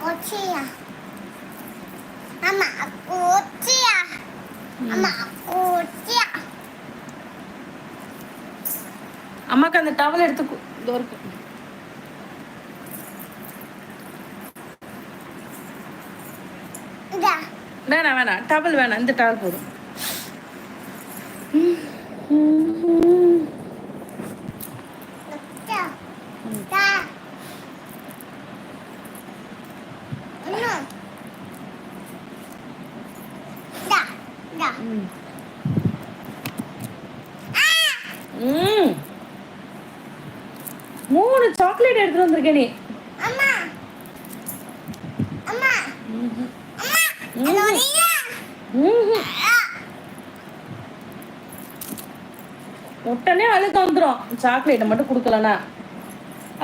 꼬치야. 엄마 꼬치야. 엄마 꼬치야. அம்மாக்கு அந்த டவல் எடுத்து கு- இதோ இருக்கு இந்தா. வேணாம் வேணாம் டவல் வேணாம் இந்த டவல் போதும் உடனே அழுக வந்துடும் சாக்லேட்டை மட்டும் கொடுக்கலனா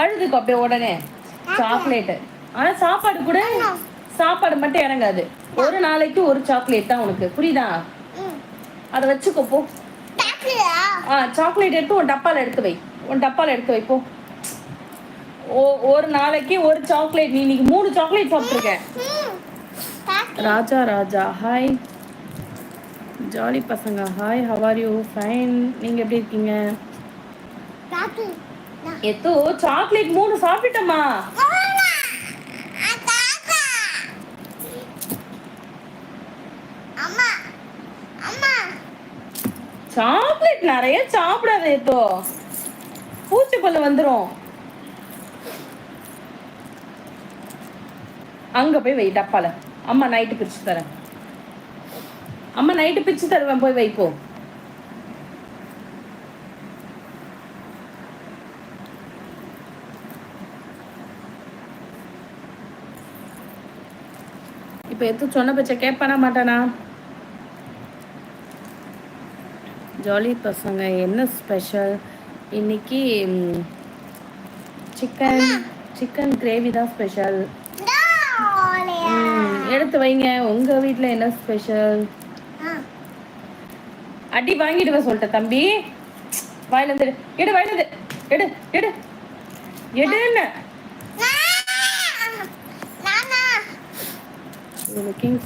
அழுதுக்கு அப்படியே உடனே. சாக்லேட்டு ஆனா சாப்பாடு கூட சாப்பாடு மட்டும் இறங்காது. ஒரு நாளைக்கு ஒரு சாக்லேட் தான் உனக்கு. புரியுதா? அதை வச்சுக்கோ போ. ஆ சாக்லேட் எடுத்து உன் டப்பால எடுத்து வை. உன் டப்பால எடுத்து வை போ. ஓ ஒரு நாளைக்கு ஒரு சாக்லேட் நீ இன்னைக்கு மூணு சாக்லேட் சாப்பிட்ருக்க ராஜா ராஜா. ஹாய் ஜாலி பசங்க. Hi how are you fine நீங்கள் எப்படி இருக்கீங்க? எத்தோ சாக்லேட் மூணு அம்மா சாக்லேட் நிறைய சாப்பிடாத எத்தோ. பூச்சிக்கொல்லு வந்துடும் அங்க போய் வை டப்பால. அம்மா நைட்டு பிரிச்சு தரேன். அம்மா நைட்டு பிரிச்சு தருவேன் போய் வைப்போ இப்போ எதுவும் சொன்ன பச்சை கேட்பானா மாட்டானா? ஜாலி பசங்க என்ன ஸ்பெஷல் இன்னைக்கு சிக்கன் சிக்கன் கிரேவி தான் ஸ்பெஷல் எடுத்து வைங்க. உங்க வீட்ல என்ன ஸ்பெஷல் அடி வாங்கிடுவ சொல்லிட்ட தம்பி. வாயில இருந்து எடு. எடு வாயில இருந்து. எடு எடு. எடுன்னு. நானா லுக்கிங்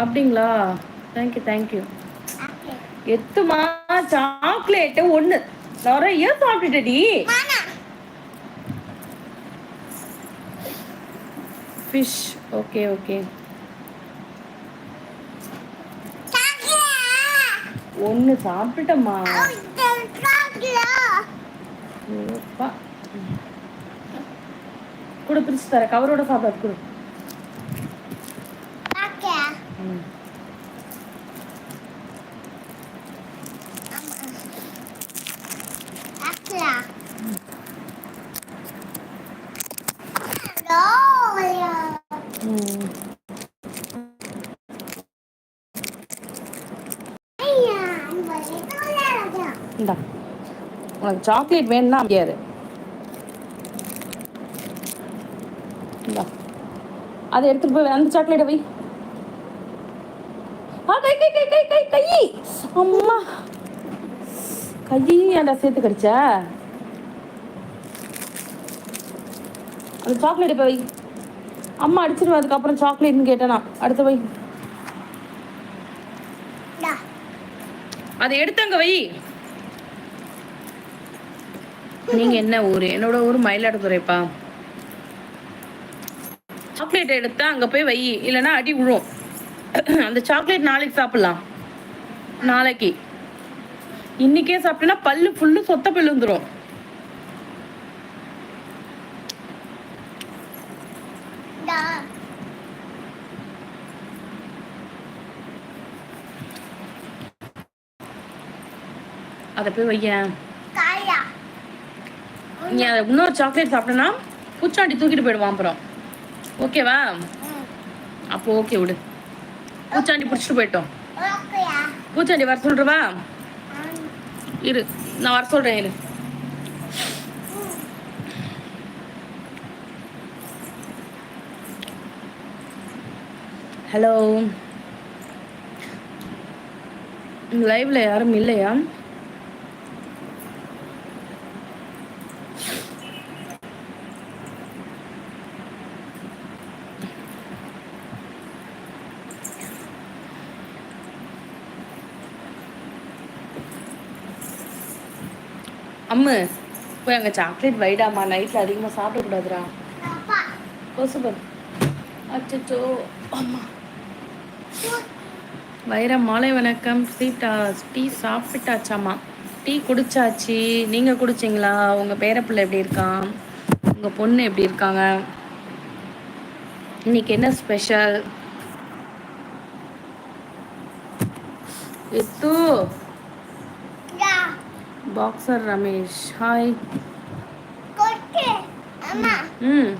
அப்படிங்களா? Thank you thank you எத்துமா? சாக்லேட்டு ஒன்று நிறைய சாப்பிட்டுட்டடி ஃபிஷ் ஓகே ஓகே டாக்டர் ஒன்று சாப்பிட்டுட்டம்மா. கொடு பிரிச்சு தர கவரோட சாப்பிடாது கொடு டாக்டர் ம். டாக்டர் டோலியா ம். ஐயா அந்த டோலியா இந்தா. உனக்கு சாக்லேட் வேணும்னா முடியாது இந்தா. அதை எடுத்துட்டு போய் அந்த சாக்லேட்டை வை. ஆ கை கை கை கை கை கை. அம்மா. கையையும் ஏன்டா சேர்த்து கடிச்ச? அந்த சாக்லேட் இப்போ வை. அம்மா அடிச்சிருவேன் அதுக்கப்புறம் சாக்லேட்னு கேட்டேனா அடுத்த வை டா அதை எடுத்து அங்க வை. நீங்க என்ன ஊரு? என்னோட ஊர் மயிலாடுதுறைப்பா. சாக்லேட் எடுத்தா அங்க போய் வை. இல்லைன்னா அடி விழும். அந்த சாக்லேட் நாளைக்கு சாப்பிடலாம். நாளைக்கு. இன்னைக்கே சாப்பிட்டேன்னா பல்லு ஃபுல்லு சொத்த பல்லு வந்துடும் டா அதை போய் வையேன். காயா. நீ அதை இன்னொரு சாக்லேட் சாப்பிட்டேன்னா பூச்சாண்டி தூக்கிட்டு போயிடுவான் அப்புறம். ஓகேவா அப்போ ஓகே விடு. பூச்சாண்டி பிடிச்சிட்டு போயிட்டோம். பூச்சாண்டி வர சொல்றவா? இரு நான் வர சொல்றேன் இரு. ஹலோ லைவ்ல யாரும் இல்லையா? அம்மு போய் அங்கே சாக்லேட் வைடாமா நைட்டில் அதிகமாக சாப்பிடக்கூடாதுடா. அப்பா. கொசுபர் அச்சோ அம்மா. வைரம் மாலை வணக்கம். டீ டீ சாப்பிட்டாச்சாமா டீ குடிச்சாச்சு. நீங்கள் குடிச்சிங்களா? உங்கள் பேரப்பிள்ளை எப்படி இருக்கான்? உங்கள் பொண்ணு எப்படி இருக்காங்க? இன்னைக்கு என்ன ஸ்பெஷல் எத்து பாக்ஸர் ரமேஷ் ஹாய் ம்.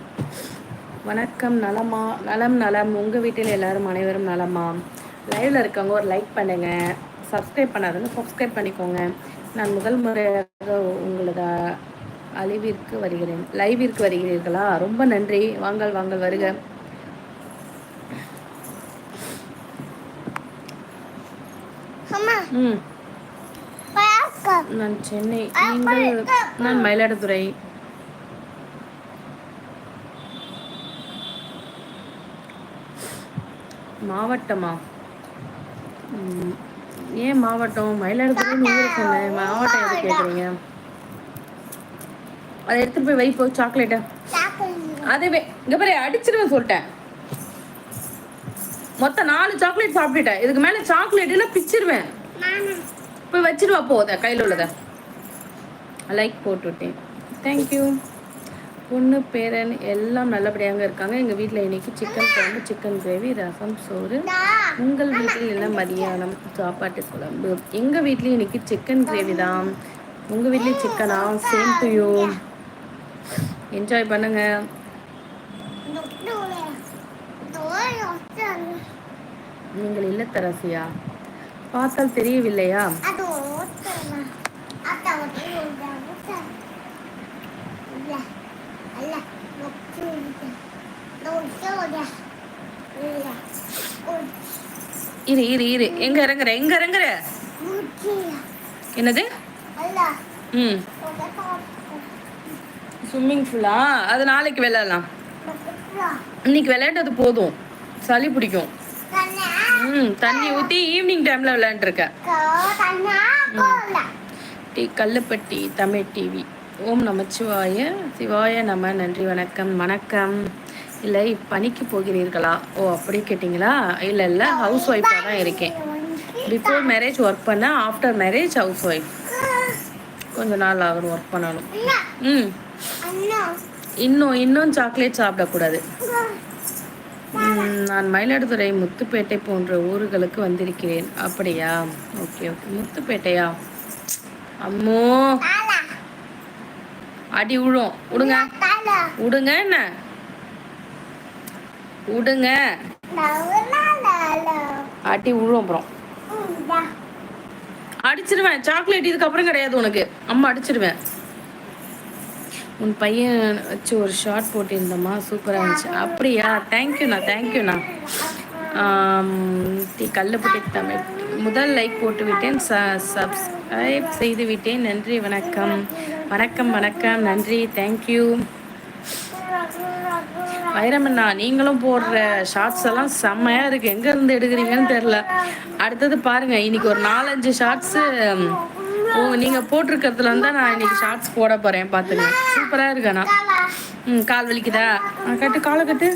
வணக்கம் நலமா நலம் நலம். உங்கள் வீட்டில் எல்லாரும் அனைவரும் நலமா? லைவில் இருக்கவங்க ஒரு லைக் பண்ணுங்க. சப்ஸ்கிரைப் பண்ணாதவங்க சப்ஸ்கிரைப் பண்ணிக்கோங்க. நான் முதல் முறையாக உங்களது அழிவிற்கு வருகிறேன். லைவிற்கு வருகிறீர்களா? ரொம்ப நன்றி. வாங்கள் வாங்கள் வருக. ம். நான் சென்னை நீங்கள் நான் மயிலாடுதுறை. மாவட்டமா? ஏன் மாவட்டம்? மயிலாடுதுறை நீங்கள் சொன்னேன் மாவட்டம் எது கேட்குறீங்க அதை எடுத்துட்டு போய் வை போய் சாக்லேட்டை அதே இங்க பாரு அடிச்சிருவேன் சொல்லிட்டேன். மொத்தம் நாலு சாக்லேட் சாப்பிட்டுட்டேன். இதுக்கு மேல எல்லாம் பிச்சிருவேன். போய் வச்சிருவா போத கையில் உள்ளத. லைக் போட்டு விட்டேன் தேங்க்யூ பொண்ணு பேரன் எல்லாம் நல்லபடியாக இருக்காங்க. எங்கள் வீட்டில் இன்னைக்கு சிக்கன் குழம்பு சிக்கன் கிரேவி ரசம் சோறு. உங்கள் வீட்டில் என்ன மதியானம் சாப்பாட்டு குழம்பு. எங்கள் வீட்லேயும் இன்னைக்கு சிக்கன் கிரேவி தான். உங்கள் வீட்லேயும் சிக்கனா சேம் டு யூ என்ஜாய் பண்ணுங்க. நுட்டுலே தோய் ஒத்தல் நீங்கள் இல்லத்தரசியா? பார்த்தால் தெரியவில்லையா? இரு இரு இரு. எங்க இறங்குற? எங்க இறங்குற? என்னது? ம். ஸ்விம்மிங் ஃபுல்லா அது நாளைக்கு விளையாடலாம். இன்னைக்கு விளையாண்டது போதும். சளி பிடிக்கும். ம் தண்ணி ஊற்றி ஈவினிங் டைமில் விளையாண்டுருக்க. கோ கண்ணா கோல டி கல்லுப்பட்டி தமிழ் டிவி ஓம் நமச்சிவாய சிவாய நம நன்றி வணக்கம் வணக்கம் இல்லை பணிக்கு போகிறீர்களா? ஓ அப்படி கேட்டிங்களா? இல்லை இல்லை ஹவுஸ் ஒய்ஃபாக தான் இருக்கேன். பிஃபோர் மேரேஜ் ஒர்க் பண்ணேன் ஆஃப்டர் மேரேஜ் ஹவுஸ் ஒய்ஃப் கொஞ்ச நாள் ஆகும் ஒர்க் பண்ணணும். ம். இன்னும் இன்னும் சாக்லேட் சாப்பிடக்கூடாது. நான் மயிலாடுதுறை முத்துப்பேட்டை போன்ற ஊர்களுக்கு வந்திருக்கிறேன். அப்படியா? Okay okay. முத்துப்பேட்டையா? அம்மோ! அடி விழும் விடுங்க விடுங்க என்ன? விடுங்க அடி விழும் அப்புறம். அடிச்சிருவேன். சாக்லேட் இதுக்கப்புறம் கிடையாது உனக்கு. அம்மா அடிச்சிருவேன். உன் பையன் வச்சு ஒரு ஷார்ட் போட்டிருந்தம்மா. சூப்பராக இருந்துச்சு. அப்படியா? தேங்க்யூண்ணா தேங்க்யூண்ணா டீ கல்லுப்பட்டி தமிழ். முதல் லைக் போட்டு விட்டேன். ச சப்ஸ்கிரைப் செய்து விட்டேன். நன்றி வணக்கம். வணக்கம் வணக்கம். நன்றி தேங்க்யூ வைரமண்ணா நீங்களும் போடுற ஷார்ட்ஸ் எல்லாம் செம்மையா இருக்கு. எங்க இருந்து எடுக்கிறீங்கன்னு தெரியல. அடுத்தது பாருங்க இன்னைக்கு ஒரு நாலஞ்சு ஷார்ட்ஸ் நீங்க போட்டிருக்கிறதுல இருந்தா நான் இன்னைக்கு ஷார்ட்ஸ் போட போறேன் பாத்துங்க. சூப்பரா இருக்கண்ணா ம் கால் வலிக்குதா? கட்டு காலை கட்டு.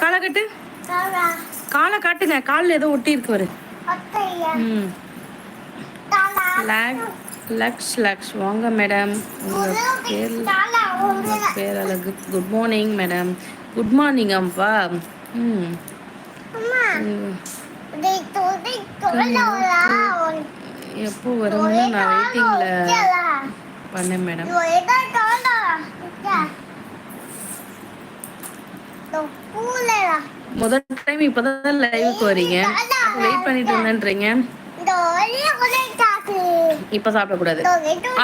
காலை கட்டு. காலை காட்டுங்க. காலில் ஏதோ ஒட்டி இருக்கு அத்தையா ம். லக்ஷ் லக்ஷ். வாங்க மேடம். உங்கள் பேர் உங்க உங்கள் பேர் அழகு good morning madam good morning Amba ம். எப்போ வரும்னு நான் வெயிட்டிங்கில் பண்ணேன் மேடம். முதல் டைம் இப்போதான் லைவுக்கு வரீங்க வெயிட் பண்ணிட்டு இருந்தேன்றீங்க. இப்போ சாப்பிடக்கூடாது.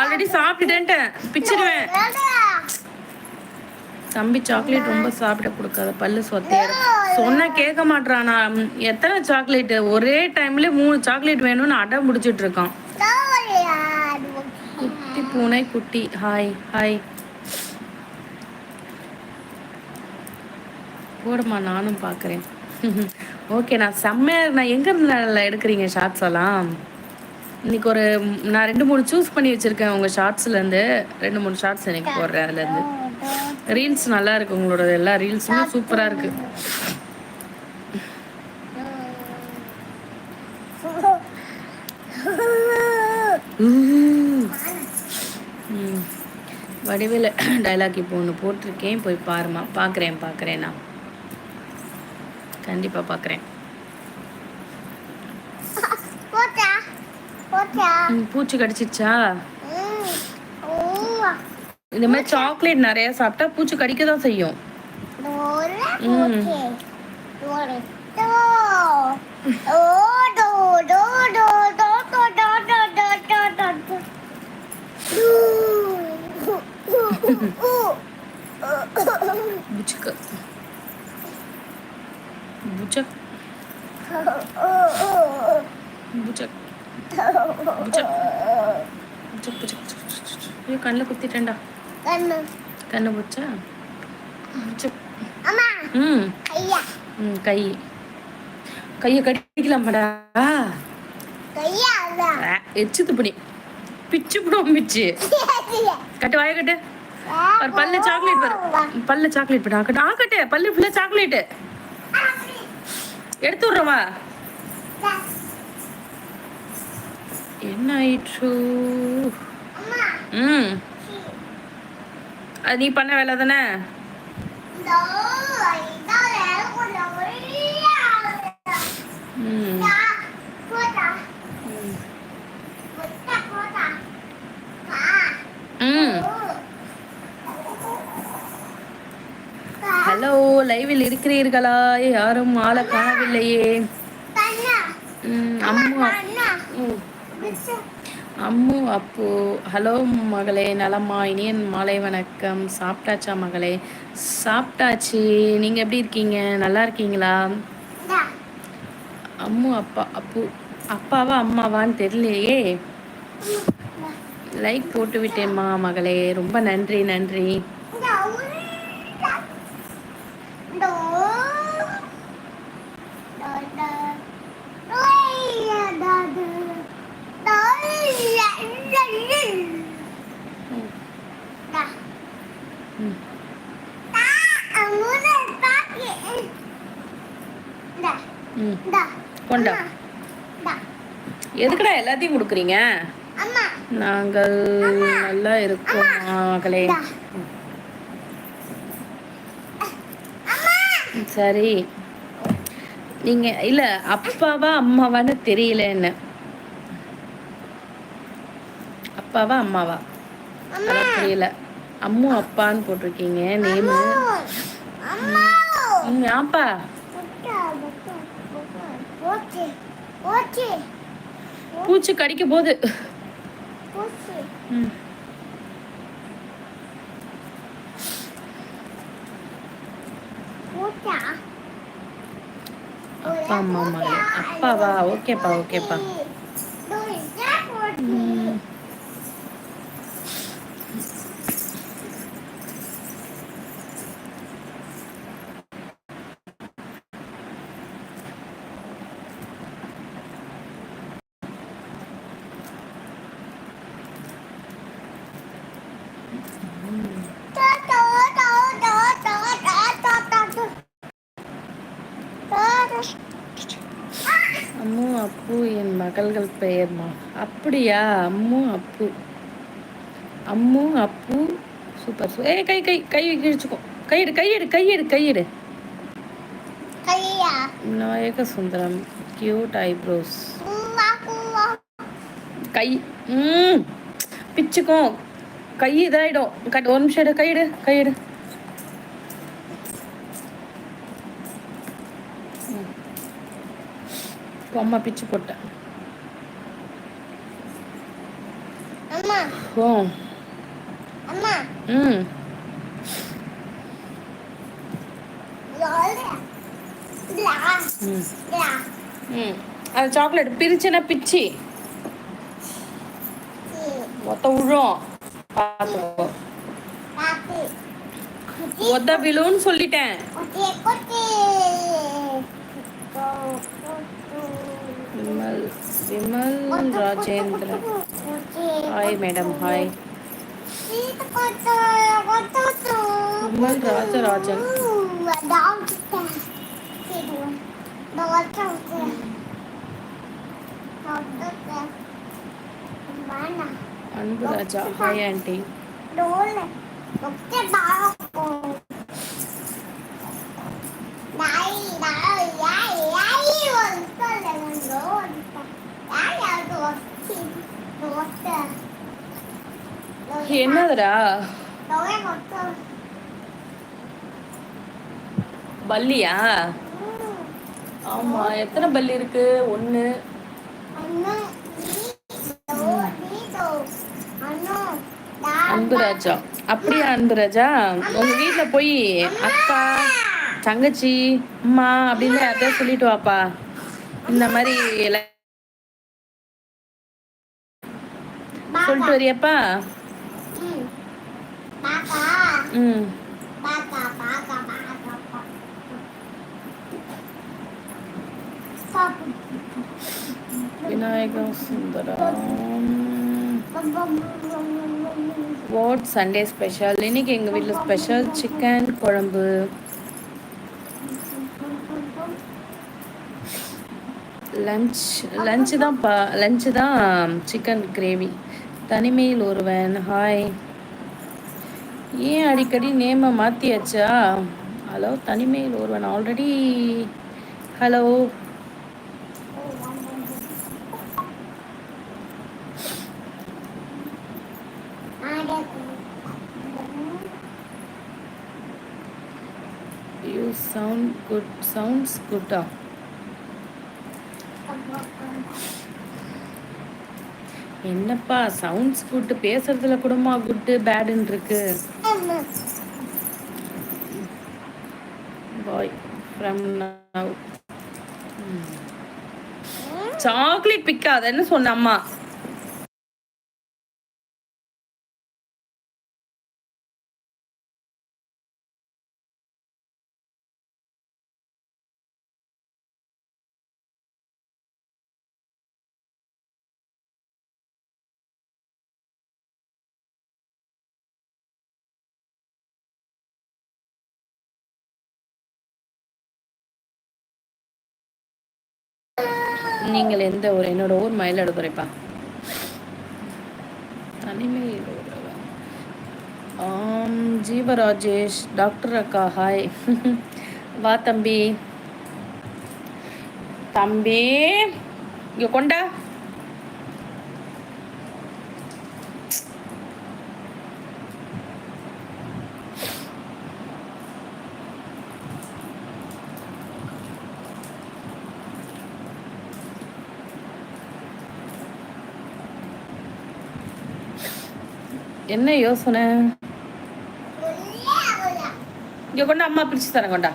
ஆல்ரெடி சாப்பிட்டுட்டேன்ட்டேன் பிச்சிடுவேன் தம்பி சாக்லேட் ரொம்ப சாப்பிட கொடுக்காத பல்லு சொத்தையாரு சொன்னா கேட்க மாட்டானா எத்தனை சாக்லேட் ஒரே டைம்ல மூணு சாக்லேட் வேணும்னு அடம் முடிச்சிட்டு இருக்கான். குட்டி பூனை குட்டி. ஹாய் ஹாய் போடுமா நானும் பார்க்குறேன் ஓகே நான் செம்மையாக நான் எங்க எடுக்கிறீங்க ஷார்ட்ஸ் எல்லாம்? இன்னைக்கு ஒரு நான் ரெண்டு மூணு சூஸ் பண்ணி வச்சுருக்கேன் உங்கள் ஷார்ட்ஸ்லேருந்து ரெண்டு மூணு ஷார்ட்ஸ் எனக்கு போடுறேன் அதுலேருந்து ரீல்ஸ் நல்லா இருக்கு உங்களோட எல்லா ரீல்ஸுமே சூப்பரா இருக்கு. வடிவேல டைலாக் இப்போ ஒன்று போட்டிருக்கேன் போய் பாருமா பார்க்குறேன் பார்க்குறேன் நான். கண்டிப்பாக பார்க்குறேன் போச்சா? போச்சா? இந்த மாதிரி சாக்லேட் நிறைய சாப்பிட்டா பூச்சி கடிக்க தான் செய்யும் புச்சுக்க புச்சக் புச்சக் புச்சக் புச்சக் புச்சக் ஐயோ கண்ணில் குத்திட்டேன்டா கண்ணு. கண்ணு பூச்சா? புச்சக் அம்மா. ம். ஐயா ம் கை. கையை ஆ, எச்சு துப்பணி. பிச்சு போடும் பிச்சு கட்டு வாய கட்டு. பாரு பல்ல சாக்லேட் பாரு. பல்ல சாக்லேட் பாரு. ஆக்கட்டு ஆக்கட்டு. பல்லு ஃபுல்லா சாக்லேட் எடுத்து விட்றவா? என்ன ஆயிற்று? ம். அது நீ பண்ண வேலை தானே? ஹலோ லைவில் இருக்கிறீர்களா? யாரும் ஆளை காணவில்லையே. அம்மா அம்மு அப்பு ஹலோ மகளே நலமா இனியன் மாலை வணக்கம். சாப்பிட்டாச்சா மகளே? சாப்பிட்டாச்சு. நீங்கள் எப்படி இருக்கீங்க? நல்லா இருக்கீங்களா? அம்மு அப்பா அப்பு அப்பாவா அம்மாவான்னு தெரியலையே. லைக் போட்டு விட்டேம்மா மகளே. ரொம்ப நன்றி நன்றி இந்த உள்ள இந்த டா டா ஓய்யா டா டா டா இல்ல இல்ல ம், டா ம். டா அமுத பாக்கி டா ம் டா கொண்டா டா எல்லாத்தையும் கொடுக்குறீங்க? நாங்கள் நல்லா இருக்கோம் மகளே. சரி. நீங்க இல்ல அப்பாவா அம்மாவான்னு தெரியல என்ன அப்பாவா அம்மாவா? தெரியல அம்மு அப்பான்னு போட்டிருக்கீங்க நேமு ஆப்பா முட்டா முட்டா பூச்சி கடிக்க போது அப்பா அம்மா அம்மா. அப்பாவா? ஓகேப்பா ஓகேப்பா. மகள்கள் பெயர்மா? அப்படியா? அம்மு அப்பு. அம்மு அப்பு சூப்பர் சூ ஏய் கை கை கை கிழிச்சுக்கோ கையெடு கையெடு கையெடு கையெடு கையா? விநாயக சுந்தரம் கியூட் ஐப்ரோஸ் கை ம். பிச்சுக்கும் கை இதாயிடும். கட் ஒரு நிமிஷம் எடு கையெடு கையெடு அம்மா பிச்சு போட்டேன். போ ம். அது சாக்லேட் பிரிச்சுன்னா பிச்சு. மொத்த விழும் பார்த்துக்கோ. மொத்த விழுன்னு சொல்லிட்டேன். Vimal Vimal Rajendran. Hi madam hi Amal Rajarajan அன்பு ராஜா ஹாய் ஆண்டி என்னதுடா? பல்லியா? ஆமா எத்தனை பல்லி இருக்கு? ஒண்ணு. அன்பு ராஜா அப்படியா அன்பு ராஜா உங்க வீட்ல போய் அக்கா தங்கச்சி அம்மா அப்படின்னு யார்கிட்டயா சொல்லிட்டு வாப்பா. இந்த மாதிரி சொல்லிட்டு வரியாப்பா? ம். Vinayaga Sundaram. What Sunday special இன்னைக்கு எங்கள் வீட்டில் ஸ்பெஷல் சிக்கன் குழம்பு. லஞ்ச் லஞ்சு தான் பா லஞ்சு தான் சிக்கன் கிரேவி தனிமையில் ஒருவன். ஹாய் ஏன் அடிக்கடி நேமை மாற்றியாச்சா ஹலோ தனிமையில் ஒருவன் already hello. You sound good sounds குட்டா என்னப்பா சவுண்ட்ஸ் குட்டு பேசுறதுல கூடமா குட்டு பேடுன்னு இருக்கு. பாய் ஃப்ரம் நவ் சாக்லேட் பிக்காதன்னு சொன்ன அம்மா? நீங்கள் எந்த ஊர்? என்னோட ஊர் மயிலாடுதுறைப்பா. தனிமையில் ஆம் ஜீவராஜேஷ் டாக்டர் அக்கா ஹாய். வா தம்பி. தம்பி. இங்க கொண்டா. என்ன யோசனை? இங்க கொண்டா அம்மா பிரிச்சு தரேன் கொண்டா.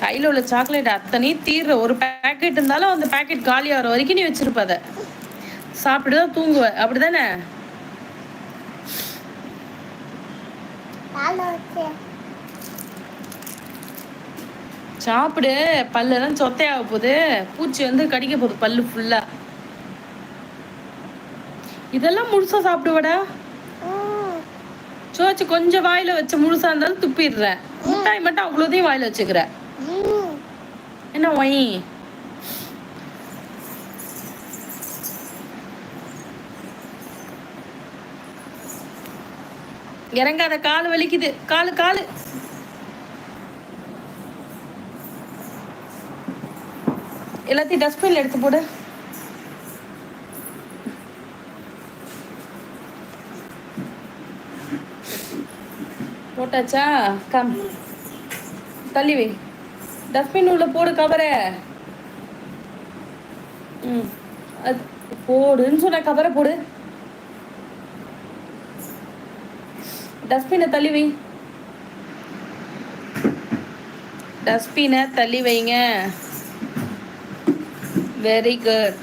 கையில உள்ள சாக்லேட் அத்தனையும் தீர்ற ஒரு பேக்கெட் இருந்தாலும் அந்த பேக்கெட் காலி ஆகிற வரைக்கும் நீ வச்சிருப்ப அதை. சாப்பிட்டு தான் தூங்குவ. அப்படிதானே? சாப்பிடு பல்லெல்லாம் சொத்தையாக போகுது. பூச்சி வந்து கடிக்க போகுது பல்லு ஃபுல்லா இதெல்லாம் முழுசா சாப்பிடுவடா? சோச்சு கொஞ்சம் வாயில வச்சு முழுசா இருந்தாலும் துப்பிடுற. மிட்டாய் மட்டும் அவ்வளோதையும் வாயில வச்சுக்கிற. என்ன ஒய் இறங்காத கால் வலிக்குது. காலு காலு. எல்லாத்தையும் டஸ்ட்பின்ல எடுத்து போடு. போட்டாச்சா? கம் தள்ளி வை. டஸ்ட்பின் உள்ள போடு கவரை ம். அது போடுன்னு சொன்ன கவரை போடு. டஸ்ட்பினை தள்ளி வை. டஸ்ட்பினை தள்ளி வைங்க. வெரி குட்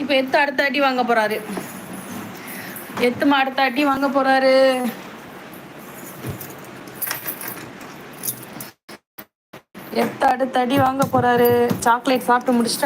இப்போ எத்து அடுத்த அடி வாங்க போறாரு. எத்துமா அடுத்த அடி வாங்க போறாரு. எத்த அடுத்த அடி வாங்க போறாரு. சாக்லேட் சாப்பிட்டு முடிச்சிட்டா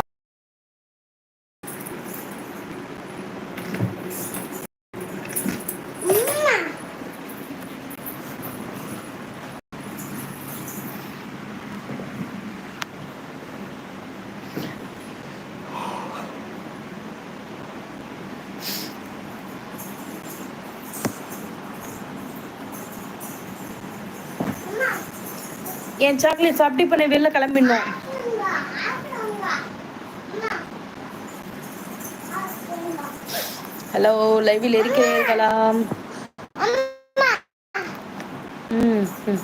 என் சாக்லேட் சாப்பிட்டு இப்போ நான் வெளில கிளம்பிடணும். ஹலோ லைவில் இருக்கிறீர்களா அம்மா ம் ம்.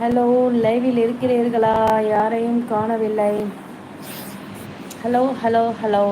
ஹலோ லைவில் இருக்கிறீர்களா? யாரையும் காணவில்லை. ஹலோ ஹலோ ஹலோ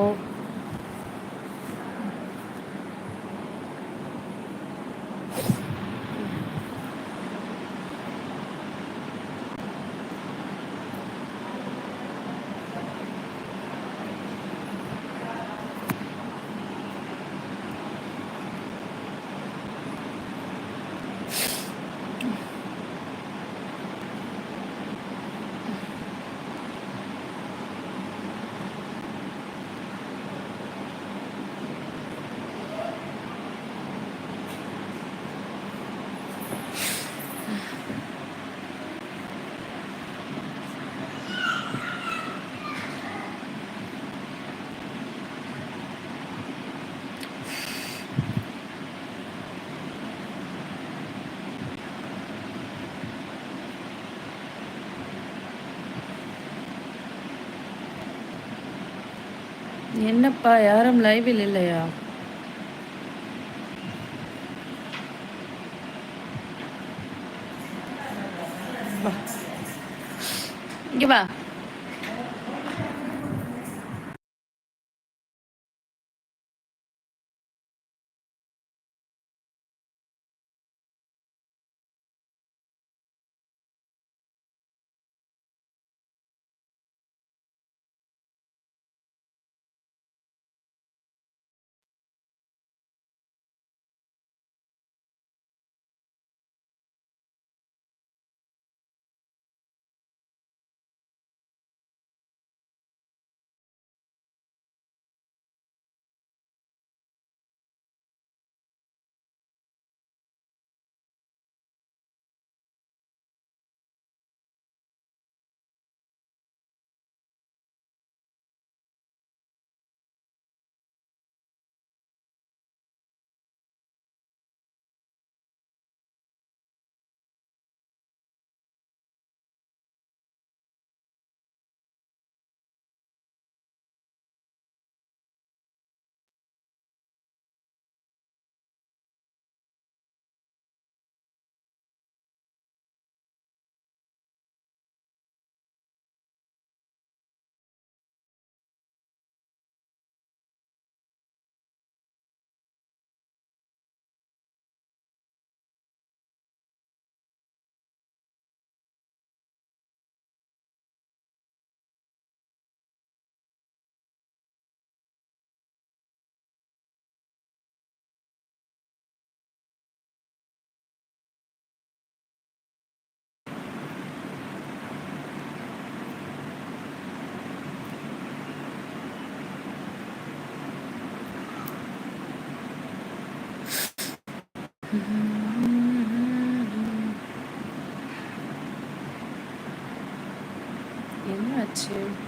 என்னப்பா யாரும் லைவில் இல்லையா? had to.